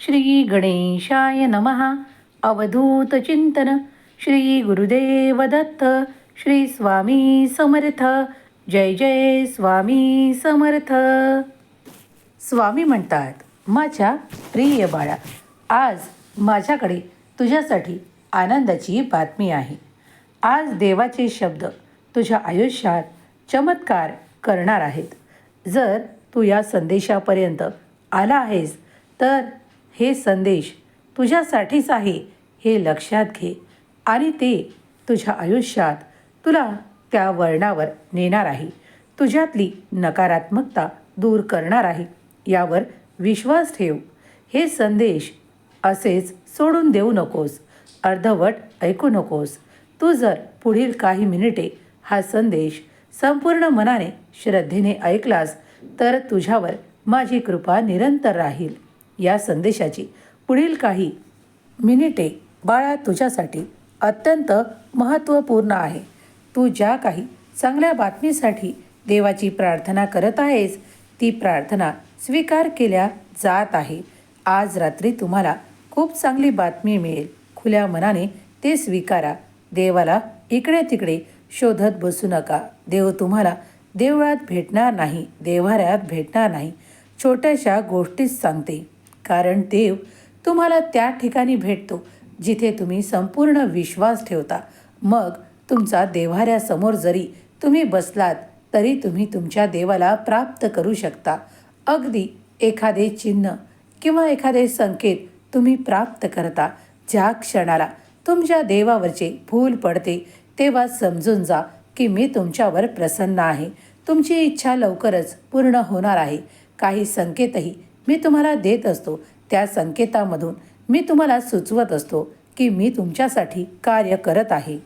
श्री गणेशाय नमः। अवधूत चिंतन। श्री गुरुदेव दत्त श्री स्वामी समर्थ। जय जय स्वामी समर्थ। स्वामी म्हणतात माझ्या प्रिय बाळा आज माझ्याकडे तुझ्यासाठी आनंदाची बातमी आहे. आज देवाचे शब्द तुझ्या आयुष्यात चमत्कार करणार आहेत. जर तू या संदेशापर्यंत आला आहेस तर हे संदेश तुझ्यासाठीच आहे हे लक्षात घे. आणि ते तुझ्या आयुष्यात तुला त्या वर्णावर नेणार आहे. तुझ्यातली नकारात्मकता दूर करणार आहे. यावर विश्वास ठेव. हे संदेश असेच सोडून देऊ नकोस. अर्धवट ऐकू नकोस. तू जर पुढील काही मिनिटे हा संदेश संपूर्ण मनाने श्रद्धेने ऐकलास तर तुझ्यावर माझी कृपा निरंतर राहील. या संदेशाची पुढील काही मिनिटे बाळा तुझ्यासाठी अत्यंत महत्त्वपूर्ण आहे. तू ज्या काही चांगल्या बातमीसाठी देवाची प्रार्थना करत आहेस ती प्रार्थना स्वीकार केल्या जात आहे. आज रात्री तुम्हाला खूप चांगली बातमी मिळेल. खुल्या मनाने ते स्वीकारा. देवाला इकडे तिकडे शोधत बसू नका. देव तुम्हाला देवळात भेटणार नाही देवाऱ्यात भेटणार नाही. छोट्याशा गोष्टीच सांगते. कारण देव तुम्हाला त्या ठिकाणी भेटतो जिथे तुम्ही संपूर्ण विश्वास ठेवता. मग तुमचा देव्हाऱ्यासमोर जरी तुम्ही बसलात तरी तुम्ही तुमच्या देवाला प्राप्त करू शकता. अगदी एखादे चिन्ह किंवा एखादे संकेत तुम्ही प्राप्त करता ज्या क्षणाला तुमच्या देवावरचे फूल पडते तेव्हा समजून जा की मी तुमच्यावर प्रसन्न आहे. तुमची इच्छा लवकरच पूर्ण होणार आहे. काही संकेतही मी तुम्हाला देत असतो. त्या संकेतामधून मी तुम्हाला सुचवत असतो की मी तुमच्यासाठी कार्य करत आहे.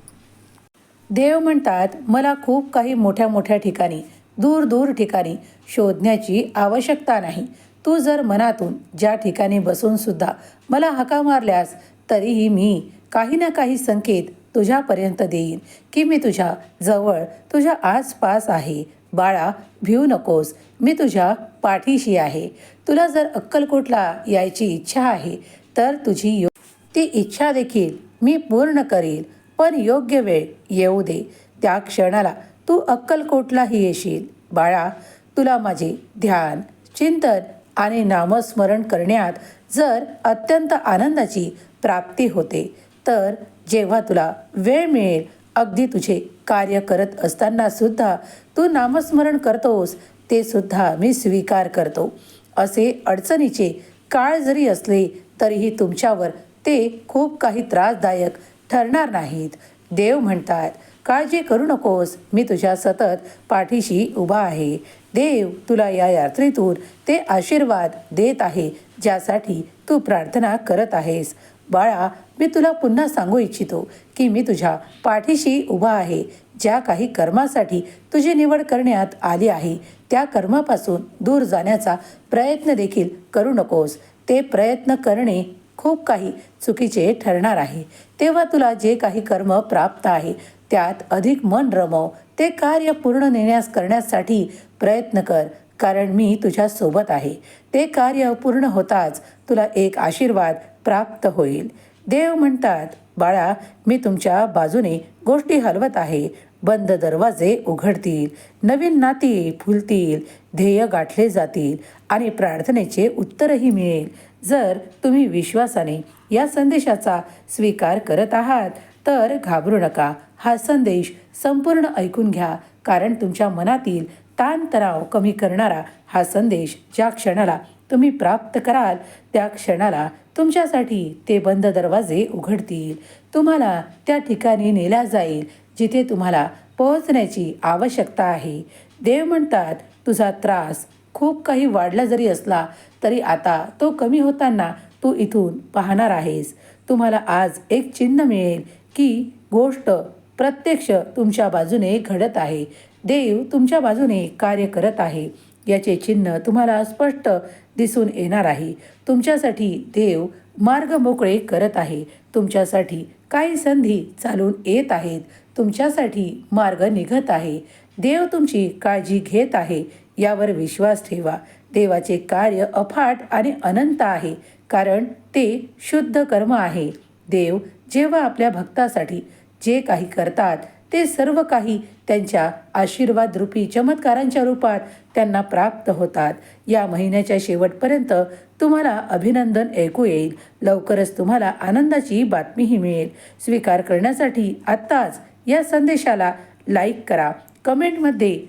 देव म्हणतात मला खूप काही मोठ्या मोठ्या ठिकाणी दूर दूर ठिकाणी शोधण्याची आवश्यकता नाही. तू जर मनातून ज्या ठिकाणी बसूनसुद्धा मला हका मारल्यास तरीही मी काही ना काही संकेत तुझ्यापर्यंत देईन की मी तुझ्या जवळ तुझ्या आसपास आहे. बाळा भिऊ नकोस. मी तुझ्या पाठीशी आहे. तुला जर अक्कलकोटला यायची इच्छा आहे तर तुझी यो ती इच्छा देखील मी पूर्ण करील पण योग्य वेळ येऊ दे. त्या क्षणाला तू अक्कलकोटलाही येशील. बाळा तुला माझे ध्यान चिंतन आणि नामस्मरण करण्यात जर अत्यंत आनंदाची प्राप्ती होते तर जेव्हा तुला वेळ मिळेल अगदी तुझे कार्य करत असताना सुद्धा तू नामस्मरण करतोस ते सुद्धा मी स्वीकार करतो. असे अडचणीचे काळ जरी असले तरीही तुमच्यावर ते खूप काही त्रासदायक ठरणार नाहीत. देव म्हणतात काळजी करू नकोस मी तुझ्या सतत पाठीशी उभा आहे. देव तुला या यात्रेतून ते आशीर्वाद देत आहे ज्यासाठी तू प्रार्थना करत आहेस. बाळा मी तुला पुन्हा सांगू इच्छितो की मी तुझ्या पाठीशी उभा आहे. ज्या काही कर्मासाठी तुझी निवड करण्यात आली आहे त्या कर्मापासून दूर जाण्याचा प्रयत्न देखील करू नकोस. ते प्रयत्न करणे खूप काही चुकीचे ठरणार आहे. तेव्हा तुला जे काही कर्म प्राप्त आहे त्यात अधिक मन रमव. ते कार्य पूर्ण नेण्यास करण्यासाठी प्रयत्न कर कारण मी तुझ्या सोबत आहे. ते कार्य पूर्ण होताच तुला एक आशीर्वाद प्राप्त होईल. देव म्हणतात बाळा मी तुमच्या बाजूने गोष्टी हलवत आहे. बंद दरवाजे उघडतील. नवीन नाती फुलतील. ध्येय गाठले जातील. आणि प्रार्थनेचे उत्तरही मिळेल. जर तुम्ही विश्वासाने या संदेशाचा स्वीकार करत आहात तर घाबरू नका. हा संदेश संपूर्ण ऐकून घ्या. कारण तुमच्या मनातील ताणतणाव कमी करणारा हा संदेश ज्या क्षणाला तुम्ही प्राप्त कराल त्या क्षणाला तुमच्यासाठी ते बंद दरवाजे उघडतील. तुम्हाला त्या ठिकाणी नेल्या जाईल जिथे तुम्हाला पोहोचण्याची आवश्यकता आहे. देव म्हणतात तुझा त्रास खूप काही वाढला जरी असला तरी आता तो कमी होताना तू इथून पाहणार आहेस. तुम्हाला आज एक चिन्ह मिळेल की गोष्ट प्रत्यक्ष तुमच्या बाजूने घडत आहे. देव तुमच्या बाजूने कार्य करत आहे. याचे चिन्ह तुम्हाला स्पष्ट दिसून येणार आहे. तुमच्यासाठी देव मार्ग मोकळे करत आहे. तुमच्यासाठी काही संधी चालून येत आहेत. तुमच्यासाठी मार्ग निघत आहे. देव तुमची काळजी घेत आहे. यावर विश्वास ठेवा. देवाचे कार्य अफाट आणि अनंत आहे. कारण ते शुद्ध कर्म आहे. देव जेव्हा आपल्या भक्तासाठी जे काही करतात ते सर्व काही त्यांच्या आशीर्वाद रूपी चमत्कारांच्या रूपात त्यांना प्राप्त होतात. या महिन्याच्या शेवटपर्यंत तुम्हाला अभिनंदन ऐकू येईल. लवकरच तुम्हाला आनंदाची बातमीही मिळेल. स्वीकार करण्यासाठी आत्ताच या संदेशाला लाईक करा. कमेंटमध्ये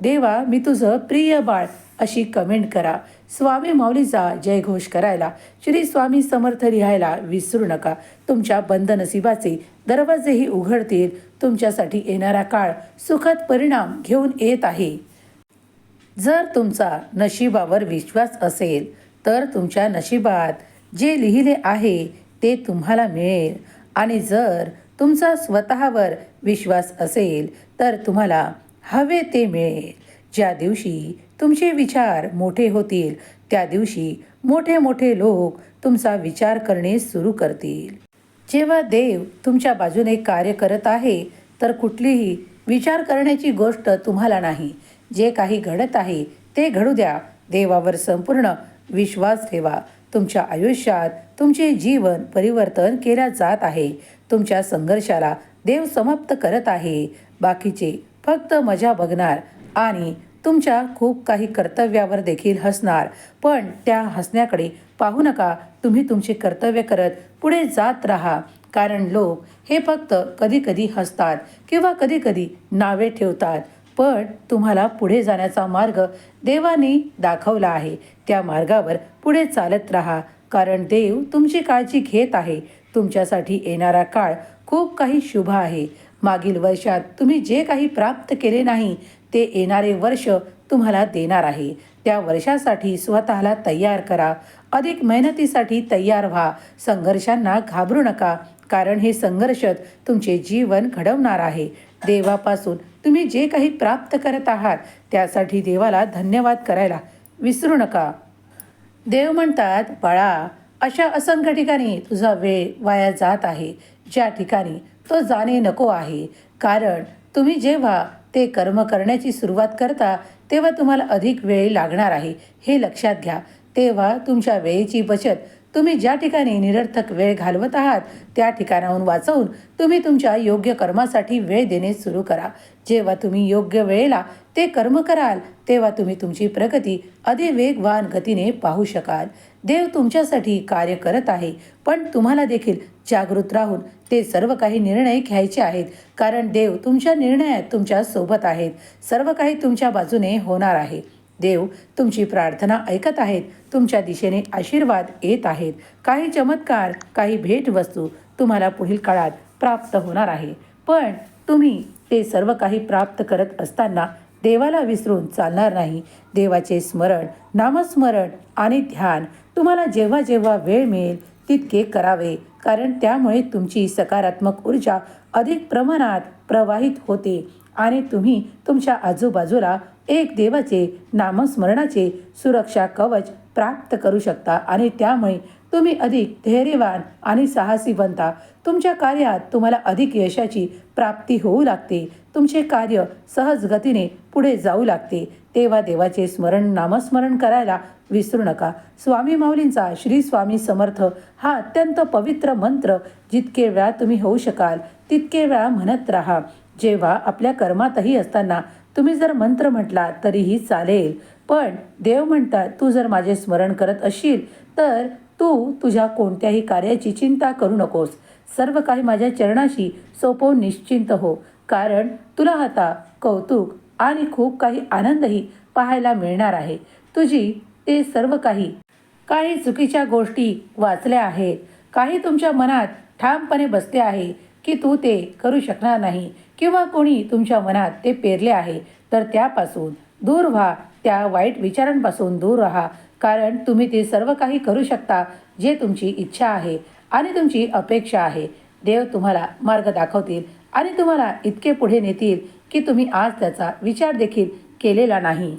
देवा मी तुझं प्रिय बाळ अशी कमेंट करा. स्वामी माऊलीचा जयघोष करायला श्री स्वामी समर्थ लिहायला विसरू नका. तुमच्या बंद नशिबाचे दरवाजेही उघडतील. तुमच्यासाठी येणारा काळ सुखद परिणाम घेऊन येत आहे. जर तुमचा नशिबावर विश्वास असेल तर तुमच्या नशिबात जे लिहिले आहे ते तुम्हाला मिळेल. आणि जर तुमचा स्वतःवर विश्वास असेल तर तुम्हाला हवे ते मिळेल. ज्या दिवशी तुमचे विचार मोठे होतील. त्या दिवशी मोठे मोठे लोक तुमचा विचार करणे सुरू करतील. जेव्हा देव तुमच्या बाजूने कार्य करत आहे तर कुठलीही विचार करण्याची गोष्ट तुम्हाला नाही. जे काही घडत आहे ते घडू द्या. देवावर संपूर्ण विश्वास ठेवा. तुमच्या आयुष्यात तुमचे जीवन परिवर्तन केल्या जात आहे. तुमच्या संघर्षाला देव समाप्त करत आहे. बाकीचे फक्त मजा बघणार आणि तुमच्या खूप काही कर्तव्यावर देखील हसणार. पण त्या हसण्याकडे पाहू नका. तुम्ही तुमचे कर्तव्य करत पुढे जात राहा. कारण लोक हे फक्त कधीकधी हसतात किंवा कधी कधी नावे ठेवतात. पण तुम्हाला पुढे जाण्याचा मार्ग देवाने दाखवला आहे. त्या मार्गावर पुढे चालत राहा. कारण देव तुमची काळजी घेत आहे. तुमच्यासाठी येणारा काळ खूप काही शुभ आहे. मागील वर्षात तुम्ही जे काही प्राप्त केले नाही ते येणारे वर्ष तुम्हाला देणार आहे. त्या वर्षासाठी स्वतःला तयार करा. अधिक मेहनतीसाठी तयार व्हा. संघर्षांना घाबरू नका कारण हे संघर्ष तुमचे जीवन घडवणार आहे. देवापासून तुम्ही जे काही प्राप्त करत आहात त्यासाठी देवाला धन्यवाद करायला विसरू नका. देव म्हणतात बाळा अशा असंख्य ठिकाणी तुझा वेळ वाया जात आहे. ज्या ठिकाणी तो जाणे नको आहे. कारण तुम्ही जेव्हा ते कर्म करण्याची सुरुवात करता तेव्हा तुम्हाला अधिक वेळ लागणार आहे. हे लक्षात घ्या. तेव्हा तुमच्या वेळेची बचत. तुम्ही ज्या ठिकाणी निरर्थक वेळ घालवत आहात त्या ठिकाणाहून वाचवून तुम्ही तुमच्या योग्य कर्मासाठी वेळ देणे सुरू करा. जेव्हा तुम्ही योग्य वेळेला ते कर्म कराल तेव्हा तुम्ही तुमची प्रगती अधिवेगवान गतीने पाहू शकाल. देव तुमच्यासाठी कार्य करत आहे पण तुम्हाला देखील जागृत राहून ते सर्व काही निर्णय घ्यायचे आहेत. कारण देव तुमच्या निर्णयात तुमच्यासोबत आहेत. सर्व काही तुमच्या बाजूने होणार आहे. देव तुमची प्रार्थना ऐकत आहेत. तुमच्या दिशेने आशीर्वाद येत आहेत. काही चमत्कार काही भेटवस्तू तुम्हाला पुढील काळात प्राप्त होणार आहे. पण तुम्ही ते सर्व काही प्राप्त करत असताना देवाला विसरून चालणार नाही. देवाचे स्मरण नामस्मरण आणि ध्यान तुम्हाला जेव्हा जेव्हा वेळ मिळेल तितके करावे. कारण त्यामुळे तुमची सकारात्मक ऊर्जा अधिक प्रमाणात प्रवाहित होते आणि तुम्ही तुमच्या आजूबाजूला एक देवाचे नामस्मरणाचे सुरक्षा कवच प्राप्त करू शकता आणि त्यामुळे तुम्ही अधिक धैर्यवान आणि साहसी बनता तुमच्या कार्यात तुम्हाला अधिक यशाची प्राप्ती होऊ लागते. तुमचे कार्य सहज गतीने पुढे जाऊ लागते. तेव्हा देवाचे स्मरण नामस्मरण करायला विसरू नका. स्वामी माऊलींचा श्री स्वामी समर्थ हा अत्यंत पवित्र मंत्र जितके वेळा तुम्ही होऊ शकाल तितके वेळा म्हणत राहा. जेव्हा आपल्या कर्मातही असताना तुम्ही जर मंत्र म्हटला तरीही चालेल. पण देव म्हणतात तू जर माझे स्मरण करत असशील तर तू तुझ्या कोणत्याही कार्याची चिंता करू नकोस. सर्व काही माझ्या चरणाशी सोपवून निश्चिंत हो. कारण तुला आता कौतुक आणि खूप काही आनंदही पाहायला मिळणार आहे. तुझी ते सर्व काही काही चुकीच्या गोष्टी वाचल्या आहेत. काही तुमच्या मनात ठामपणे बसले आहे की तू ते करू शकणार नाही किंवा कोणी तुमच्या मनात ते पेरले आहे. तर त्यापासून दूर व्हा. त्या वाईट विचारांपासून दूर राहा. कारण तुम्ही ते सर्व काही करू शकता जे तुमची इच्छा आहे. आणि तुमची अपेक्षा आहे. देव तुम्हाला मार्ग दाखवतील आणि तुम्हाला इतके पुढे नेतील की तुम्ही आज त्याचा विचार देखील केलेला नाही.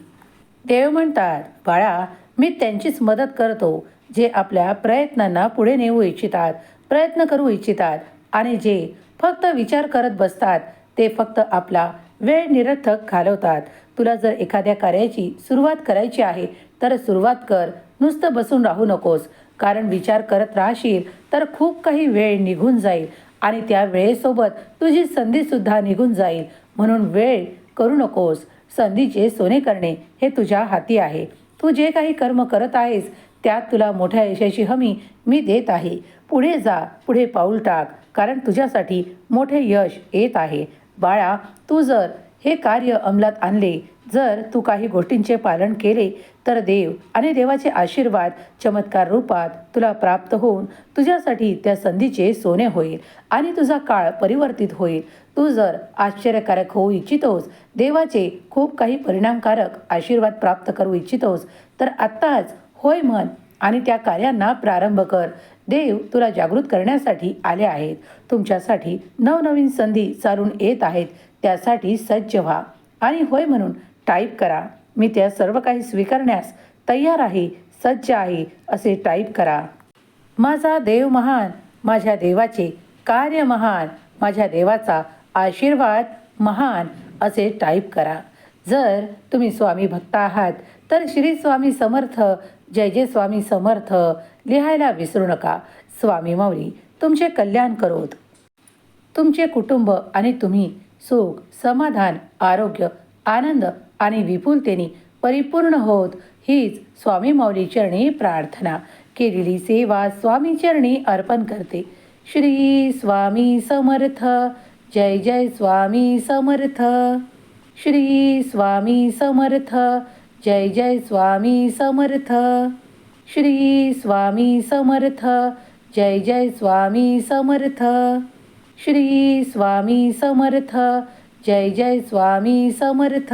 देव म्हणतात बाळा मी त्यांचीच मदत करतो जे आपल्या प्रयत्नांना पुढे नेऊ इच्छितात प्रयत्न करू इच्छितात आणि जे फक्त विचार करत बसतात ते फक्त आपला वेळ निरर्थक घालवतात. तुला जर एखाद्या कार्याची सुरुवात करायची आहे तर सुरुवात कर. नुसतं बसून राहू नकोस. कारण विचार करत राहशील तर खूप काही वेळ निघून जाईल आणि त्या वेळेसोबत तुझी संधीसुद्धा निघून जाईल. म्हणून वेळ करू नकोस. संधीचे सोने करणे हे तुझ्या हाती आहे. तू जे काही कर्म करत आहेस त्यात तुला मोठ्या यशाची हमी मी देत आहे. पुढे जा पुढे पाऊल टाक कारण तुझ्यासाठी मोठे यश येत आहे. बाळा तू जर हे कार्य अंमलात आणले जर तू काही गोष्टींचे पालन केले तर देव आणि देवाचे आशीर्वाद चमत्कार रूपात तुला प्राप्त होऊन तुझ्यासाठी त्या संधीचे सोने होईल आणि तुझा काळ परिवर्तित होईल. तू जर आश्चर्यकारक होऊ इच्छितोस देवाचे खूप काही परिणामकारक आशीर्वाद प्राप्त करू इच्छितोस तर आत्ताच होय म्हण आणि त्या कार्यांना प्रारंभ कर. देव तुला जागृत करण्यासाठी आले आहेत. तुमच्यासाठी नवनवीन संधी चालून येत आहेत. त्यासाठी सज्ज व्हा आणि होय म्हणून टाईप करा. मी त्या सर्व काही स्वीकारण्यास तयार आहे सज्ज आहे असे टाईप करा. माझा देव महान माझ्या देवाचे कार्य महान माझ्या देवाचा आशीर्वाद महान असे टाईप करा. जर तुम्ही स्वामी भक्त आहात तर श्री स्वामी समर्थ जय जय स्वामी समर्थ लिहायला विसरू नका. स्वामी माऊली तुमचे कल्याण करोत. तुमचे कुटुंब आणि तुम्ही सुख समाधान आरोग्य आनंद आणि विपुलतेने परिपूर्ण होत हीच स्वामी मौलीचरणी प्रार्थना. केलेली सेवा स्वामीचरणी अर्पण करते. श्री स्वामी समर्थ. जय जय स्वामी समर्थ. श्री स्वामी समर्थ. जय जय स्वामी समर्थ. श्री स्वामी समर्थ. जय जय स्वामी समर्थ. श्री स्वामी समर्थ. जय जय स्वामी समर्थ.